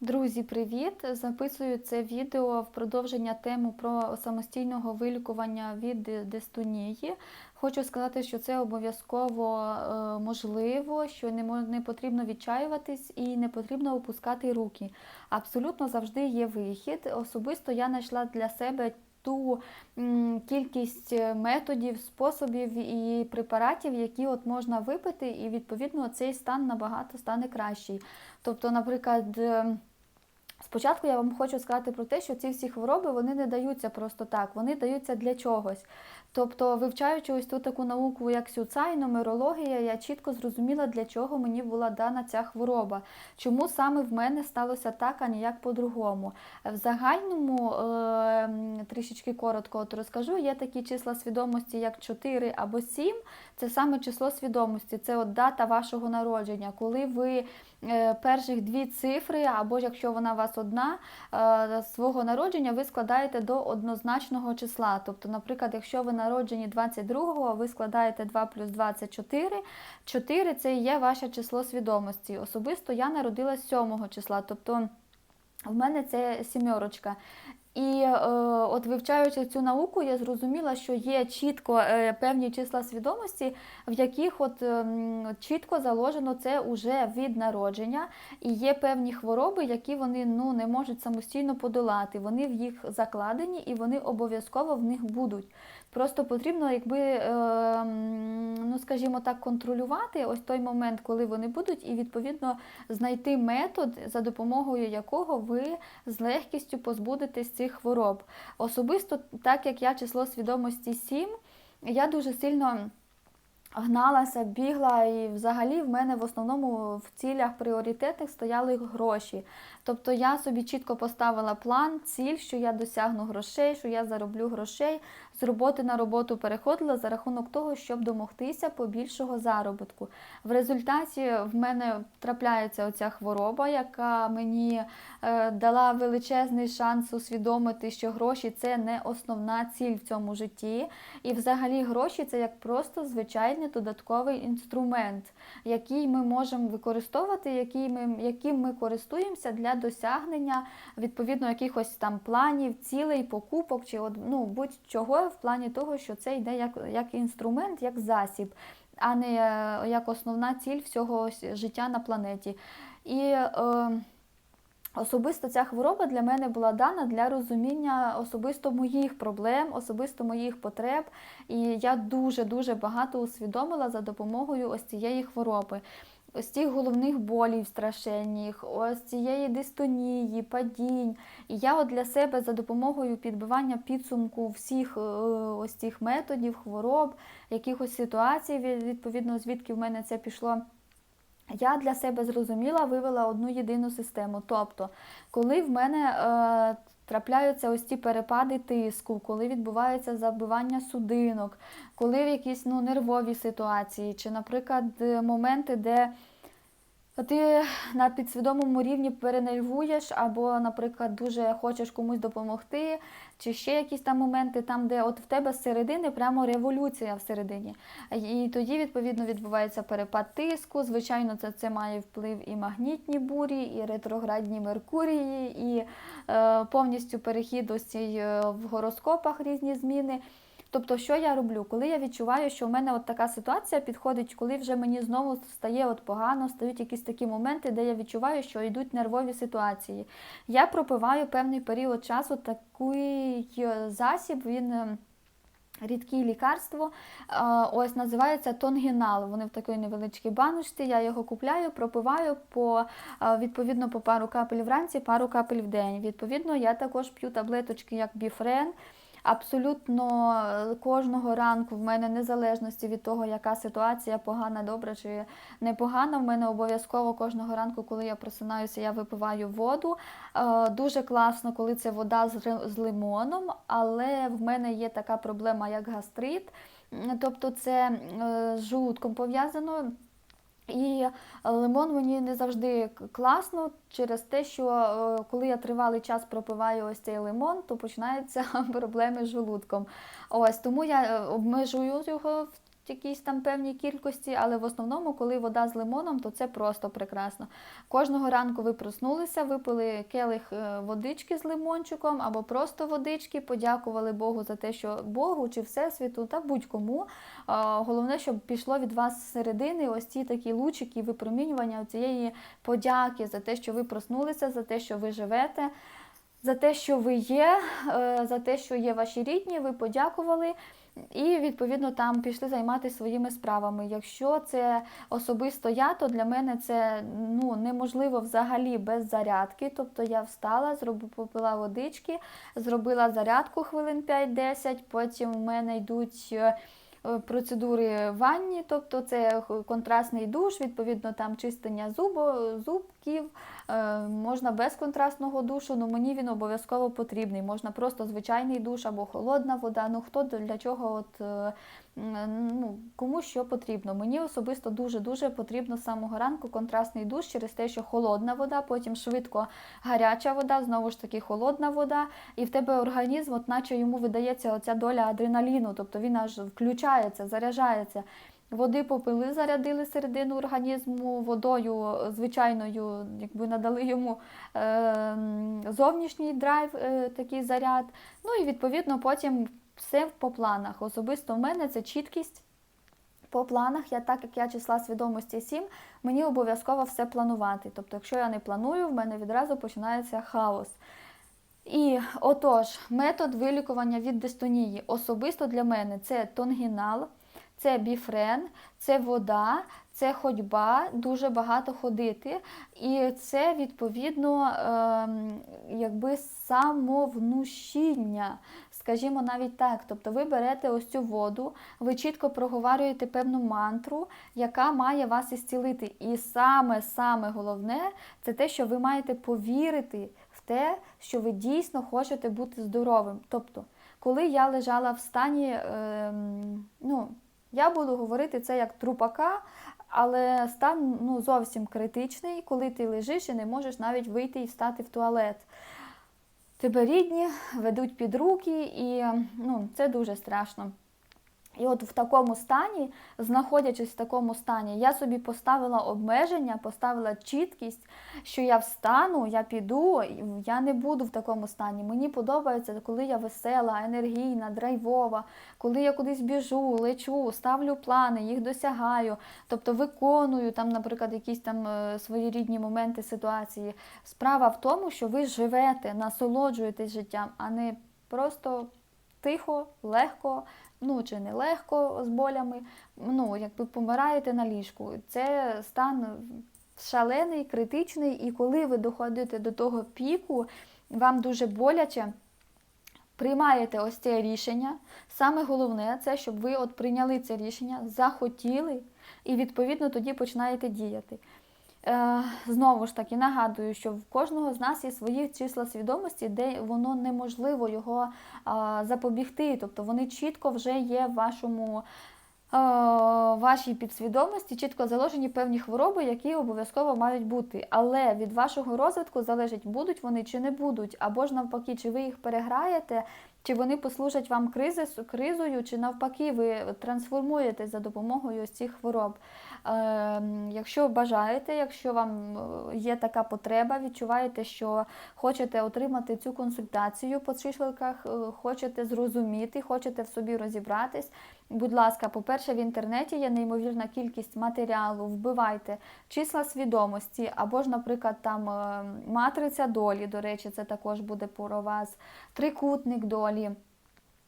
Друзі, привіт! Записую це відео в продовження теми про самостійного вилікування від дистонії. Хочу сказати, що це обов'язково е, можливо, що не потрібно відчаюватись і не потрібно опускати руки. Абсолютно завжди є вихід. Особисто я знайшла для себе ту кількість е, методів, способів і препаратів, які от можна випити, і відповідно цей стан набагато стане кращий. Тобто, наприклад. е, Спочатку я вам хочу сказати про те, що ці всі хвороби вони не даються просто так, вони даються для чогось. Тобто, вивчаючи ось ту таку науку, як сюцай, нумерологія, я чітко зрозуміла, для чого мені була дана ця хвороба. Чому саме в мене сталося так, а ніяк по-другому. В загальному, е, трішечки коротко от розкажу, є такі числа свідомості, як 4 або 7. Це саме число свідомості, це от дата вашого народження, коли ви е, перших дві цифри, або якщо вона у вас одна, е, свого народження ви складаєте до однозначного числа. Тобто, наприклад, якщо ви народжені 22-го, ви складаєте 2 плюс 24, 4 це і є ваше число свідомості. Особисто я народилась 7 числа, тобто в мене це сімерочка. І е, от вивчаючи цю науку, я зрозуміла, що є чітко е, певні числа свідомості, в яких от е, чітко заложено це уже від народження, і є певні хвороби, які вони ну не можуть самостійно подолати. Вони в їх закладені і вони обов'язково в них будуть. Просто потрібно, якби, е, ну скажімо так, контролювати ось той момент, коли вони будуть, і відповідно знайти метод, за допомогою якого ви з легкістю позбудетесь цих хвороб. Особисто, так як я число свідомості 7, я дуже сильно гналася, бігла, і взагалі в мене в основному в цілях пріоритетних стояли гроші. Тобто я собі чітко поставила план, ціль, що я досягну грошей, що я зароблю грошей, з роботи на роботу переходила за рахунок того, щоб домогтися побільшого заробітку. В результаті в мене трапляється оця хвороба, яка мені е, дала величезний шанс усвідомити, що гроші це не основна ціль в цьому житті. І взагалі гроші це як просто звичайний додатковий інструмент, який ми можемо використовувати, який ми, яким ми користуємося для досягнення відповідно якихось там планів, цілей, покупок чи ну, будь-чого в плані того, що це йде як, як інструмент, як засіб, а не е, як основна ціль всього життя на планеті. І е, Особисто ця хвороба для мене була дана для розуміння особисто моїх проблем, особисто моїх потреб. І я дуже-дуже багато усвідомила за допомогою ось цієї хвороби. Ось цих головних болів страшенних, ось цієї дистонії, падінь. І я от для себе за допомогою підбивання підсумку всіх е, ось цих методів, хвороб, якихось ситуацій, відповідно, звідки в мене це пішло. Я для себе зрозуміла, вивела одну єдину систему. Тобто, коли в мене е, трапляються ось ці перепади тиску, коли відбувається забивання судинок, коли в якісь ну, нервові ситуації, чи, наприклад, моменти, де ти на підсвідомому рівні перенервуєш, або, наприклад, дуже хочеш комусь допомогти, чи ще якісь там моменти, там, де от в тебе зсередини прямо революція всередині. І тоді, відповідно, відбувається перепад тиску. Звичайно, це, це має вплив і магнітні бурі, і ретроградні Меркурії, і е, повністю перехід ось е, в гороскопах різні зміни. Тобто, що я роблю? Коли я відчуваю, що в мене от така ситуація підходить, коли вже мені знову стає от погано, стають якісь такі моменти, де я відчуваю, що йдуть нервові ситуації. Я пропиваю певний період часу такий е, засіб, він. е, Рідке лікарство, е, ось називається тонгінал. Вони в такій невеличкій баночці. Я його купляю, пропиваю по відповідно по пару капель вранці, пару капель в день. Відповідно, я також п'ю таблеточки як біфрен. Абсолютно е, кожного ранку в мене незалежності від того, яка ситуація погана, добра чи непогана. В мене обов'язково кожного ранку, коли я просинаюся, я випиваю воду. Е, Дуже класно, коли це вода з лимоном, але в мене є така проблема, як гастрит. Тобто це е, з желудком пов'язано. І лимон мені не завжди класно через те, що е, коли я тривалий час пропиваю ось цей лимон, то починаються проблеми з желудком. Ось тому я е, обмежую його в якійсь там певній кількості, але в основному, коли вода з лимоном, то це просто прекрасно. Кожного ранку ви проснулися, випили келих е, водички з лимончиком або просто водички, подякували Богу за те, що Богу чи Всесвіту та будь-кому. Головне, щоб пішло від вас з середини ось ці такі лучики випромінювання цієї подяки за те, що ви проснулися, за те, що ви живете. За те, що ви є, е, за те, що є ваші рідні, ви подякували, і відповідно там пішли займатися своїми справами. Якщо це особисто я, то для мене це ну неможливо взагалі без зарядки. Тобто я встала, зробила попила водички, зробила зарядку хвилин 5-10, потім в мене йдуть. Е, Процедури ванні, тобто це контрастний душ, відповідно там чистення зубо, зубків, Е, можна без контрастного душу, але мені він обов'язково потрібний. Можна просто звичайний душ або холодна вода. Ну хто для чого, от е, ну кому що потрібно. Мені особисто дуже дуже потрібно з самого ранку контрастний душ через те, що холодна вода, потім швидко гаряча вода, знову ж таки холодна вода, і в тебе організм, от наче йому видається оця доля адреналіну, тобто він аж включається, заряджається. Води попили, зарядили середину організму водою звичайною, якби надали йому е, зовнішній драйв, е, такий заряд. Ну і відповідно потім все по планах. Особисто в мене це чіткість. По планах, я так як я числа свідомості 7, мені обов'язково все планувати. Тобто, якщо я не планую, в мене відразу починається хаос. І отож, метод вилікування від дистонії особисто для мене це тонгінал, це біфрен, це вода, це ходьба, дуже багато ходити. І це відповідно ем, якби самовнушіння, скажімо навіть так. Тобто ви берете ось цю воду, ви чітко проговорюєте певну мантру, яка має вас ісцілити. І саме саме головне це те, що ви маєте повірити в те, що ви дійсно хочете бути здоровим. Тобто, коли я лежала в стані, ем, ну, я буду говорити це як трупака, але стан ну, зовсім критичний, коли ти лежиш і не можеш навіть вийти і встати в туалет. Тебе рідні ведуть під руки, і ну, це дуже страшно. І от в такому стані, знаходячись в такому стані, я собі поставила обмеження, поставила чіткість, що я встану, я піду, я не буду в такому стані. Мені подобається, коли я весела, енергійна, драйвова, коли я кудись біжу, лечу, ставлю плани, їх досягаю, тобто виконую там, наприклад, якісь там е, свої рідні моменти ситуації. Справа в тому, що ви живете, насолоджуєтесь життям, а не просто тихо, легко ну чи не легко з болями, ну якби помираєте на ліжку. Це стан шалений, критичний, і коли ви доходите до того піку, вам дуже боляче. Приймаєте ось це рішення. Саме головне це, щоб ви от прийняли це рішення, захотіли, і відповідно тоді починаєте діяти. Е, Знову ж таки нагадую, що в кожного з нас є свої числа свідомості, де воно неможливо його а, запобігти. Тобто вони чітко вже є в вашому. е, Вашій підсвідомості чітко заложені певні хвороби, які обов'язково мають бути. Але від вашого розвитку залежить, будуть вони чи не будуть, або ж навпаки, чи ви їх переграєте, чи вони послужать вам кризис, кризою, чи навпаки, ви трансформуєтесь за допомогою цих хвороб. Е, Якщо бажаєте, якщо вам е, є така потреба, відчуваєте, що хочете отримати цю консультацію по числиках, е, хочете зрозуміти, хочете в собі розібратись. Будь ласка, по-перше, в інтернеті є неймовірна кількість матеріалу. Вбивайте числа свідомості, або ж, наприклад, там е, матриця долі, до речі, це також буде про вас, трикутник долі.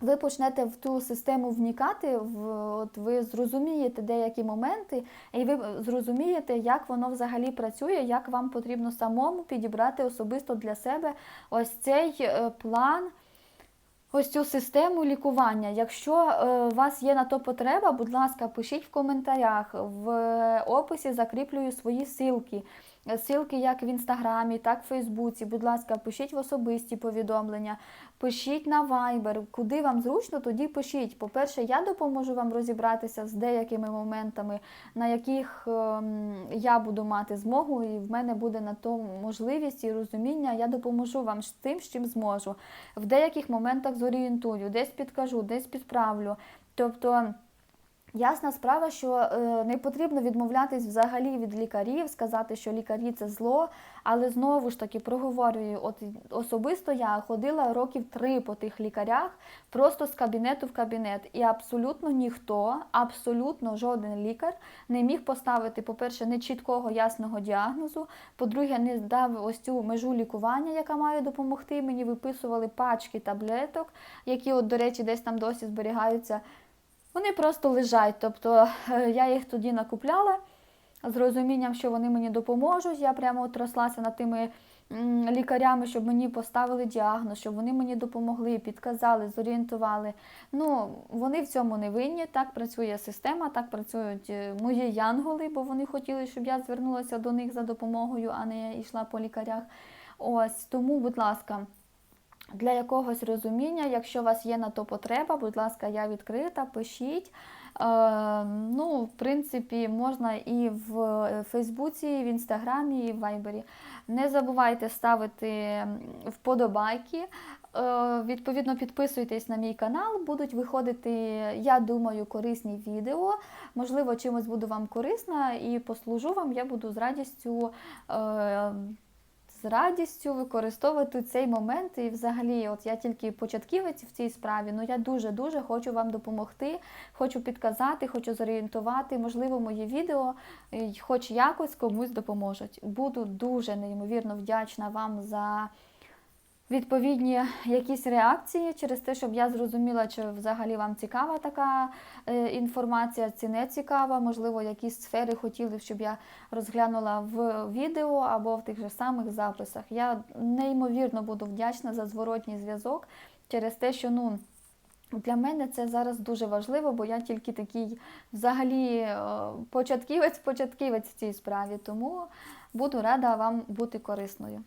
Ви почнете в ту систему вникати, в, от ви зрозумієте деякі моменти, і ви зрозумієте, як воно взагалі працює, як вам потрібно самому підібрати особисто для себе ось цей е, план, ось цю систему лікування. Якщо е, у вас є на то потреба, будь ласка, пишіть в коментарях, в описі закріплюю свої ссылки. Силки як в інстаграмі, так в Фейсбуці. Будь ласка, пишіть в особисті повідомлення, пишіть на Viber. Куди вам зручно, тоді пишіть. По-перше, я допоможу вам розібратися з деякими моментами, на яких ем, я буду мати змогу, і в мене буде на то можливість і розуміння. Я допоможу вам з тим, з чим зможу. В деяких моментах зорієнтую, десь підкажу, десь підправлю. Тобто. Ясна справа, що е, не потрібно відмовлятись взагалі від лікарів, сказати, що лікарі це зло. Але знову ж таки проговорюю, от особисто я ходила років три по тих лікарях, просто з кабінету в кабінет. І абсолютно ніхто, абсолютно жоден лікар не міг поставити, по-перше, не чіткого ясного діагнозу. По-друге, не дав ось цю межу лікування, яка має допомогти. Мені виписували пачки таблеток, які, от, до речі, десь там досі зберігаються. Вони просто лежать. Тобто е, я їх тоді накупляла з розумінням, що вони мені допоможуть. Я прямо от над тими лікарями, щоб мені поставили діагноз, щоб вони мені допомогли, підказали, зорієнтували. Ну, вони в цьому не винні. Так працює система, так працюють е, мої янголи, бо вони хотіли, щоб я звернулася до них за допомогою, а не йшла по лікарях. Ось тому, будь ласка. Для якогось розуміння, якщо у вас є на то потреба, будь ласка, я відкрита, пишіть. Е, ну, в принципі, можна і в Фейсбуці, і в Інстаграмі, і в Вайбері. Не забувайте ставити вподобайки. Е, відповідно, підписуйтесь на мій канал, будуть виходити, я думаю, корисні відео. Можливо, чимось буду вам корисна і послужу вам, я буду з радістю. З радістю використовувати цей момент. І взагалі, от я тільки початківець в цій справі, але я дуже-дуже хочу вам допомогти, хочу підказати, хочу зорієнтувати. Можливо, мої відео е, хоч якось комусь допоможуть. Буду дуже неймовірно вдячна вам за. Відповідні якісь реакції через те, щоб я зрозуміла, чи взагалі вам цікава така е, інформація, чи не цікава. Можливо, якісь сфери хотіли, щоб я розглянула в відео або в тих же самих записах. Я неймовірно буду вдячна за зворотній зв'язок через те, що ну. Для мене це зараз дуже важливо, бо я тільки такий взагалі початківець-початківець в цій справі, тому буду рада вам бути корисною.